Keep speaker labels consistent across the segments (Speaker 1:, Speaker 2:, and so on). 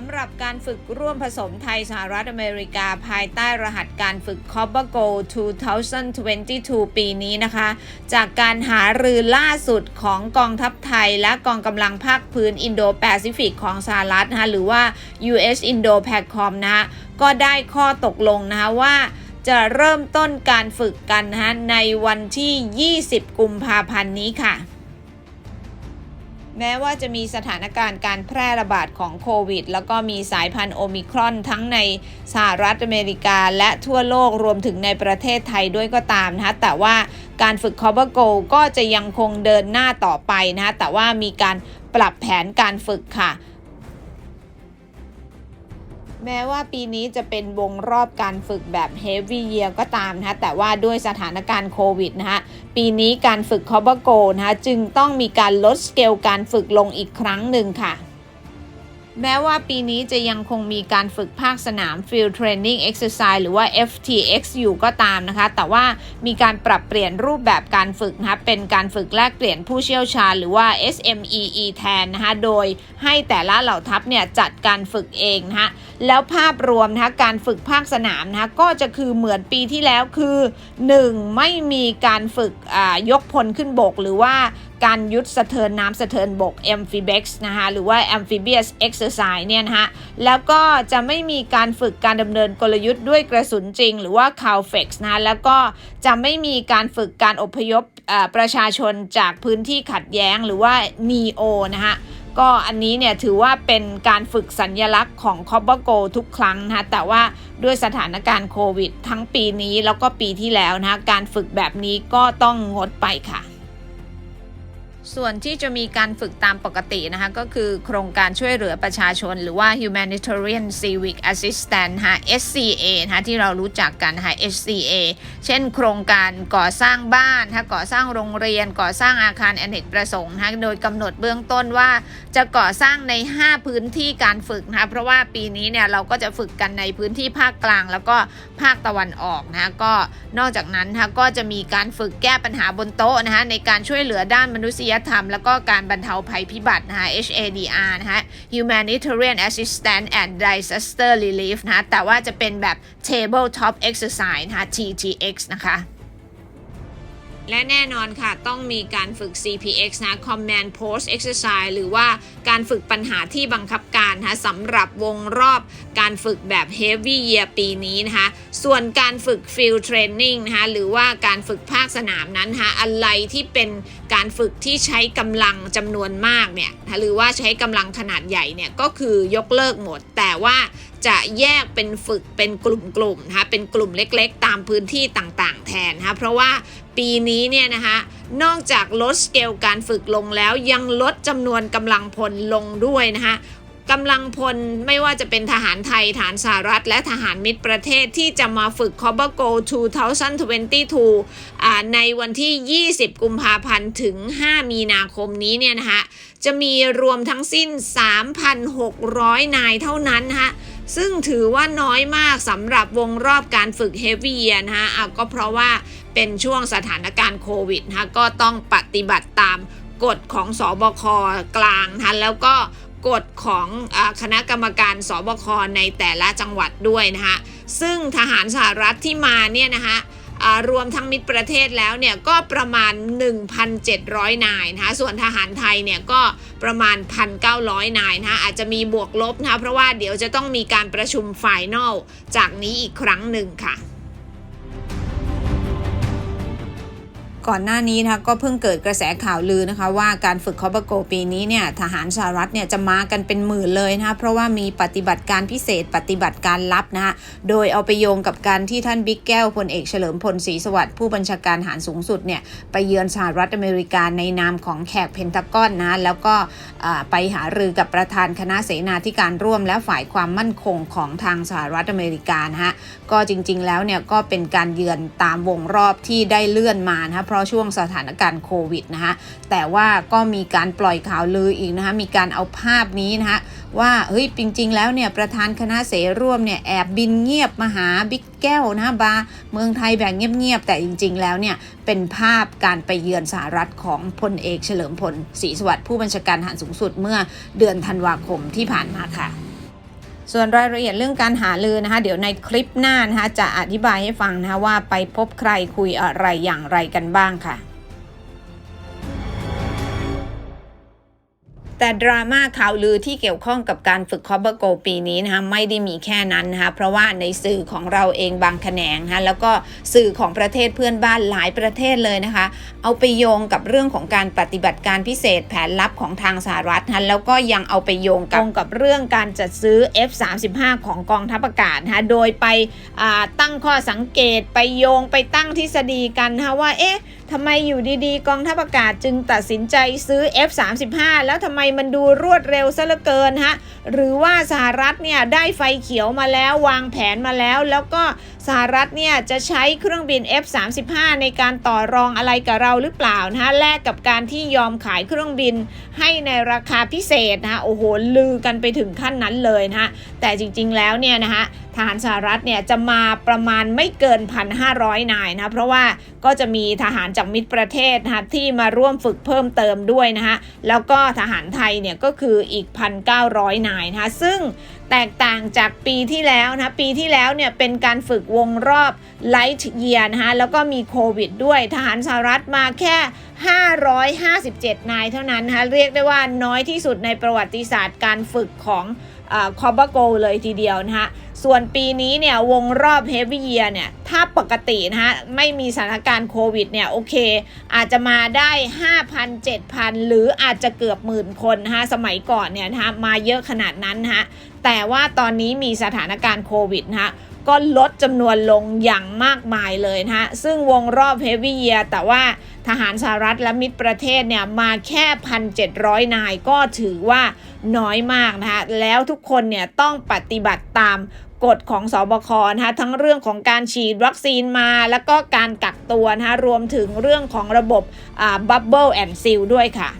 Speaker 1: สำหรับการฝึกร่วมผสมไทยสหรัฐอเมริกาภายใต้รหัสการฝึก c o b a g o 2022 ปีนี้นะคะ จากการหารือล่าสุดของกองทัพไทย และกองกำลังภาคพื้นอินโดแปซิฟิกของสหรัฐนะคะหรือว่า US Indo PACOM นะคะก็ได้ข้อตกลงนะคะว่าจะเริ่มต้นการฝึกกันนะคะในวันที่ 20 กุมภาพันธ์นี้ค่ะ แม้ว่าจะมีสถานการณ์การแพร่ระบาดของโควิด แล้วก็มีสายพันธุ์โอมิครอนทั้งในสหรัฐอเมริกา และทั่วโลกรวมถึงในประเทศไทยด้วยก็ตามนะคะแต่ว่าการฝึก c o v e r Go ก็จะยังคงเดินหน้าต่อไปนะคะแต่ว่ามีการปรับแผนการฝึกค่ะ แม้ว่าปีนี้จะเป็นวงรอบการฝึกแบบ Heavy Year ก็ตามนะคะแต่ว่าด้วยสถานการณ์โควิดนะคะปีนี้การฝึก c o v e r Go นะคะจึงต้องมีการลดสเกลการฝึกลงอีกครั้งหนึ่งค่ะ แม้ว่าปีนี้จะยังคงมีการฝึกภาคสนาม Field Training Exercise หรือว่า FTX อยู่ก็ตามนะคะ แต่ว่ามีการปรับเปลี่ยนรูปแบบการฝึกนะคะเป็นการฝึกแลกเปลี่ยนผู้เชี่ยวชาญหรือว่า SMEE แทนนะคะ โดยให้แต่ละเหล่าทัพเนี่ยจัดการฝึกเองนะคะแล้วภาพรวมนะคะการฝึกภาคสนามนะคะก็จะคือเหมือนปีที่แล้วคือ 1. ไม่มีการฝึกยกพลขึ้นบกหรือว่าการยุดสะเทินน้ำสะเทินบก amphibex นะคะหรือว่า amphibious exercise เนี่ยนะคะแล้วก็จะไม่มีการฝึกการดำเนินกลยุทธ์ด้วยกระสุนจริง หรือว่า CALFEX นะะแล้วก็จะไม่มีการฝึกการอพยพประชาชนจากพื้นที่ขัดแย้งหรือว่า NEO นะคะก็อันนี้เนี่ยถือว่าเป็นการฝึกสัญญลักษณ์ของ c o b a g o ทุกครั้งนะคะแต่ว่าด้วยสถานการณ์โควิด ทั้งปีนี้แล้วก็ปีที่แล้วนะคะการฝึกแบบนี้ก็ต้องงดไปค่ะ ส่วนที่จะมีการฝึกตามปกตินะคะ ก็คือโครงการช่วยเหลือประชาชน หรือว่า Humanitarian Civic Assistance นะ SCA นะคะที่เรารู้จักกันนะคะ SCA เช่น โครงการก่อสร้างบ้านนะก่อสร้างโรงเรียน ก่อสร้างอาคารอเนกประสงค์นะโดยกำหนดเบื้องต้นว่าจะก่อสร้างใน 5 พื้นที่การฝึกนะคะเพราะว่าปีนี้เนี่ยเราก็จะฝึกกันในพื้นที่ภาคกลาง แล้วก็ภาคตะวันออกนะคะก็นอกจากนั้นนะคะก็จะมีการฝึกแก้ปัญหาบนโต๊ะนะคะในการช่วยเหลือด้านมนุษยธรรม แล้วก็การบรรเทาภัยพิบัตินะคะ HADR นะคะ Humanitarian Assistance and Disaster Relief นะะแต่ว่าจะเป็นแบบ Tabletop Exercise นะคะ TTX นะคะ และแน่นอนค่ะ ต้องมีการฝึก CPX นะ Command Post Exercise หรือว่าการฝึกปัญหาที่บังคับการนะสำหรับวงรอบการฝึกแบบ Heavy Year ปีนี้นะคะ ส่วนการฝึก Field Training นะคะ หรือว่าการฝึกภาคสนามนั้นนะคะอะไรที่เป็นการฝึกที่ใช้กำลังจำนวนมากเนี่ยหรือว่าใช้กำลังขนาดใหญ่เนี่ย ก็คือยกเลิกหมด แต่ว่า จะแยกเป็นฝึกเป็นกลุ่มๆนะคะเป็นกลุ่มเล็กๆ ตามพื้นที่ต่างๆ แทนนะคะเพราะว่าปีนี้เนี่ยนะคะนอกจากลดสเกลการฝึกลงแล้วยังลดจำนวนกำลังพลลงด้วยนะคะกำลังพลไม่ว่าจะเป็นทหารไทยฐานสหรัฐ และทหารมิตรประเทศที่จะมาฝึก c o b a g o 2022 ในวันที่ 20 กุมภาพันธ์ถึง 5 มีนาคมนี้เนี่ยนะคะจะมีรวมทั้งสิ้น 3,600 นายเท่านั้นนะคะ ซึ่งถือว่าน้อยมากสำหรับวงรอบการฝึกเฮฟวี่นะคะก็เพราะว่าเป็นช่วงสถานการณ์โควิดนะคะก็ต้องปฏิบัติตามกฎของสอบคกลางนะแล้วก็กฎของคณะกรรมการสบคในแต่ละจังหวัดด้วยนะคะซึ่งทหารสหรัฐที่มาเนี่ยนะคะ รวมทั้งมิตรประเทศแล้วเนี่ยก็ประมาณ 1,700 นายนะคะส่วนทหารไทยเนี่ยก็ประมาณ 1,900 นายนะคะอาจจะมีบวกลบนะคะเพราะว่าเดี๋ยวจะต้องมีการประชุมไฟนอลจากนี้อีกครั้งหนึ่งค่ะ ก่อนหน้านี้นะคะก็เพิ่งเกิดกระแสข่าวลือนะคะ ว่าการฝึกคอปโกปีนี้เนี่ยทหารสหรัฐเนี่ยจะมากันเป็นหมื่นเลยนะคะเพราะว่ามีปฏิบัติการพิเศษปฏิบัติการลับนะคะโดยเอาไปโยงกับการที่ท่านบิ๊กแก้วพลเอกเฉลิมพลศรีสวัสดิ์ผู้บัญชาการทหารสูงสุดเนี่ยไปเยือนสหรัฐอเมริกาในนามของแขกเพนทากอนนะแล้วก็ไปหารือกับประธานคณะเสนาธิการร่วม และฝ่ายความมั่นคงของทางสหรัฐอเมริกานะฮะก็จริงๆแล้วเนี่ยก็เป็นการเยือนตามวงรอบที่ได้เลื่อนมานะคะราะช่วงสถานการณ์โควิดนะคะแต่ว่าก็มีการปล่อยข่าวลืออีกนะคะมีการเอาภาพนี้นะคะว่าเฮ้ยจริง ๆ แล้วเนี่ยประธานคณะเสร่วมเนี่ยแอบบินเงียบมาหาบิ๊กแก้วนะบาเมืองไทยแบบเงียบๆ แต่จริง ๆ แล้วเนี่ยเป็นภาพการไปเยือนสหรัฐของพลเอกเฉลิมพลศรีสวัสดิ์ผู้บัญชาการทหารสูงสุดเมื่อเดือนธันวาคมที่ผ่านมาค่ะ ส่วนรายละเอียดเรื่องการหาลือนะคะ เดี๋ยวในคลิปหน้านะคะจะอธิบายให้ฟังนะคะว่าไปพบใครคุยอะไรอย่างไรกันบ้างค่ะ แต่ดราม่าข่าวลือที่เกี่ยวข้องกับการฝึกคอ b เบอร์โกปีนี้นะคะไม่ได้มีแค่นั้นนะคะเพราะว่าในสื่อของเราเองบางแขนงนะคะแล้วก็สื่อของประเทศเพื่อนบ้านหลายประเทศเลยนะคะ เอาไปโยงกับเรื่องของการปฏิบัติการพิเศษแผนลับของทางสหรัฐนะะแล้วก็ยังเอาไปโยงกับกับเรื่องการจัดซื้อ F35 ของกองทัพอากาศนะคะโดยไปตั้งข้อสังเกตไปโยงไปตั้งทฤษฎีกันนะคะว่าเอ๊ะทำไมอยู่ดีๆ กองทัพอากาศจึงตัดสินใจซื้อ F35 แล้วทำไมมันดูรวดเร็วซะเหลือเกินฮะหรือว่าสหรัฐเนี่ยได้ไฟเขียวมาแล้ววางแผนมาแล้ว แล้วก็สหรัฐเนี่ยจะใช้เครื่องบิน F35 ในการต่อรองอะไรกับเราหรือเปล่านะฮะแลกกับการที่ยอมขายเครื่องบินให้ในราคาพิเศษนะฮะโอ้โหลือกันไปถึงขั้นนั้นเลยนะฮะแต่จริงๆแล้วเนี่ยนะฮะทหารสหรัฐเนี่ยจะมาประมาณไม่เกิน 1,500 นายนะเพราะว่าก็จะมีทหารจากมิตรประเทศนะคะที่มาร่วมฝึกเพิ่มเติมด้วยนะคะแล้วก็ทหารไทยเนี่ยก็คืออีก 1,900 นายนะคะซึ่งแตกต่างจากปีที่แล้วนะปีที่แล้วเนี่ยเป็นการฝึกวงรอบไลท์เยียนะคะแล้วก็มีโควิดด้วยทหารสหรัฐมาแค่ 557 นายเท่านั้นนะคะเรียกได้ว่าน้อยที่สุดในประวัติศาสตร์การฝึกของ คอบโกเลยทีเดียวนะคะส่วนปีนี้เนี่ยวงรอบเฮฟวี่เยียเนี่ยถ้าปกตินะฮะไม่มีสถานการณ์โควิดเนี่ยโอเค อาจจะมาได้ 5,000 7,000 หรืออาจจะเกือบหมื่นคนนะคะสมัยก่อนเนี่ยนะคะมาเยอะขนาดนั้นนะคะแต่ว่าตอนนี้มีสถานการณ์โควิดนะคะ ก็ลดจำนวนลงอย่างมากมายเลยนะฮะ ซึ่งวงรอบเฮฟวี่เยียแต่ว่าทหารสหรัฐและมิตรประเทศเนี่ยมาแค่ 1,700 นายก็ถือว่าน้อยมากนะคะแล้วทุกคนเนี่ยต้องปฏิบัติตามกฎของสอบคนะคะทั้งเรื่องของการฉีดวัคซีนมา แล้วก็การกักตัวนะคะรวมถึงเรื่องของระบบบับเบิลแอนด์ซิลด้วยค่ะ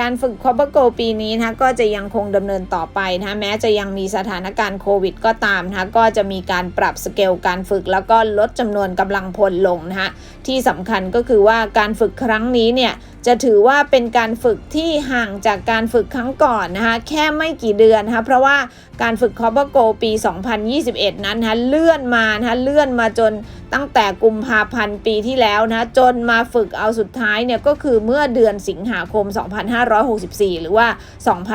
Speaker 1: การฝึกคอเบอร์โกปีนี้นะก็จะยังคงดำเนินต่อไปนะแม้จะยังมีสถานการณ์โควิดก็ตามนะก็จะมีการปรับสเกลการฝึกแล้วก็ลดจำนวนกำลังพลลงนะคะที่สำคัญก็คือว่าการฝึกครั้งนี้เนี่ยจะถือว่าเป็นการฝึกที่ห่างจากการฝึกครั้งก่อนนะคะแค่ไม่กี่เดือนนะคะเพราะว่าการฝึกคอเบอร์โกปี 2021 นั้นนะเลื่อนมานะเลื่อนมาจนตั้งแต่กุมภาพันธ์ปีที่แล้วนะจนมาฝึกเอาสุดท้ายเนี่ยก็คือเมื่อเดือนสิงหาคม 2 5 2564 หรือว่า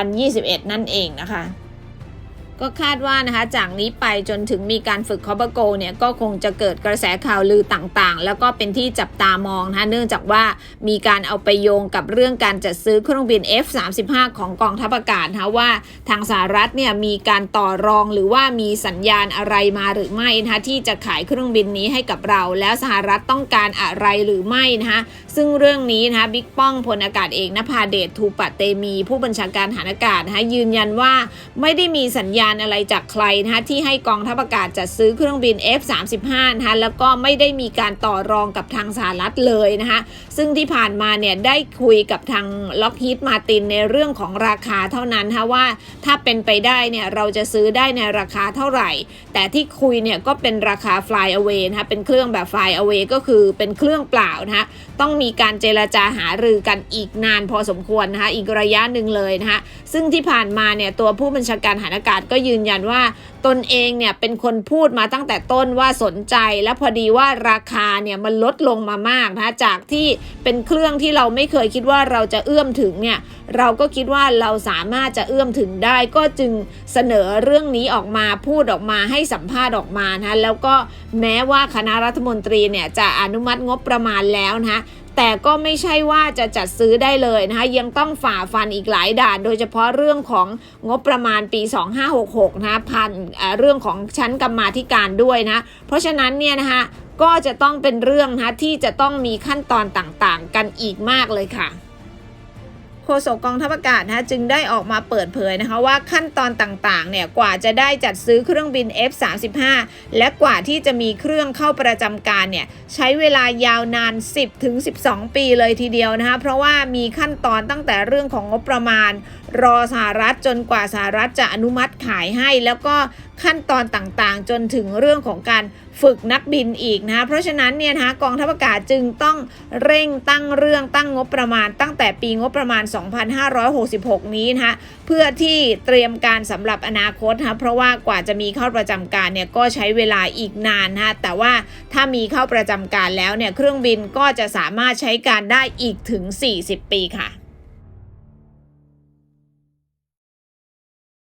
Speaker 1: 2021 นั่นเองนะคะก็คาดว่านะคะจากนี้ไปจนถึงมีการฝึกคอปโกเนี่ยก็คงจะเกิดกระแสข่าวลือต่างๆ แล้วก็เป็นที่จับตามองนะะเนื่องจากว่ามีการเอาไปโยงกับเรื่องการจัดซื้อเครื่องบิน F35 ของกองทัพอากาศนะคะว่าทางสหรัฐเนี่ยมีการต่อรองหรือว่ามีสัญญาณอะไรมาหรือไม่นะคะที่จะขายเครื่องบินนี้ให้กับเรา แล้วสหรัฐต้องการอะไรหรือไม่นะคะ ซึ่งเรื่องนี้นะคะบิ๊กป้องพลอากาศเอกนภาเดชทูปัตเตมี ผู้บัญชาการฐานอากาศนะคะยืนยันว่าไม่ได้มีสัญญาณอะไรจากใครนะคะที่ให้กองทัพอากาศจัดซื้อเครื่องบิน F35 นะคะแล้วก็ไม่ได้มีการต่อรองกับทางสหรัฐเลยนะคะซึ่งที่ผ่านมาเนี่ยได้คุยกับทางล็อกฮีดมาตินในเรื่องของราคาเท่านั้นนะว่าถ้าเป็นไปได้เนี่ยเราจะซื้อได้ในราคาเท่าไหร่ แต่ที่คุยเนี่ยก็เป็นราคา fly away นะคะเป็นเครื่องแบบ fly away ก็คือเป็นเครื่องเปล่านะคะต้องมีการเจรจาหารือกันอีกนานพอสมควรนะคะอีกระยะหนึ่งเลยนะคะซึ่งที่ผ่านมาเนี่ยตัวผู้บัญชาการฐานอากาศก็ยืนยันว่า ตนเองเนี่ยเป็นคนพูดมาตั้งแต่ต้นว่าสนใจ และพอดีว่าราคาเนี่ยมันลดลงมามากนะจากที่เป็นเครื่องที่เราไม่เคยคิดว่าเราจะเอื้อมถึงเนี่ยเราก็คิดว่าเราสามารถจะเอื้อมถึงได้ก็จึงเสนอเรื่องนี้ออกมาพูดออกมาให้สัมภาษณ์ออกมานะแล้วก็แม้ว่าคณะรัฐมนตรีเนี่ยจะอนุมัติงบประมาณแล้วนะคะแต่ก็ไม่ใช่ว่าจะจัดซื้อได้เลยนะคะ ยังต้องฝ่าฟันอีกหลายด่าน โดยเฉพาะเรื่องของงบประมาณปี 2566 นะพันเรื่องของชั้นกรรมาธิการด้วยนะ เพราะฉะนั้นเนี่ยนะคะก็จะต้องเป็นเรื่องนะที่จะต้องมีขั้นตอนต่างๆ กันอีกมากเลยค่ะโฆษกกองทัพอากาศนะจึงได้ออกมาเปิดเผยนะคะว่าขั้นตอนต่างๆเนี่ยกว่าจะได้จัดซื้อเครื่องบิน F35 และกว่าที่จะมีเครื่องเข้าประจำการเนี่ยใช้เวลายาวนาน 10-12 ปีเลยทีเดียวนะคะเพราะว่ามีขั้นตอนตั้งแต่เรื่องของงบประมาณรอสหรัฐจนกว่าสหรัฐจะอนุมัติขายให้ แล้วก็ขั้นตอนต่างๆ จนถึงเรื่องของการฝึกนักบินอีกนะเพราะฉะนั้นเนี่ยนะกองทัพอากาศจึงต้องเร่งตั้งเรื่องตั้งงบประมาณ ตั้งแต่ปีงบประมาณ 2566 นี้นะคะเพื่อที่เตรียมการสำหรับอนาคตนะเพราะว่ากว่าจะมีเข้าประจำการเนี่ยก็ใช้เวลาอีกนานนะแต่ว่าถ้ามีเข้าประจำการแล้วเนี่ยเครื่องบินก็จะสามารถใช้การได้อีกถึง 40 ปีค่ะ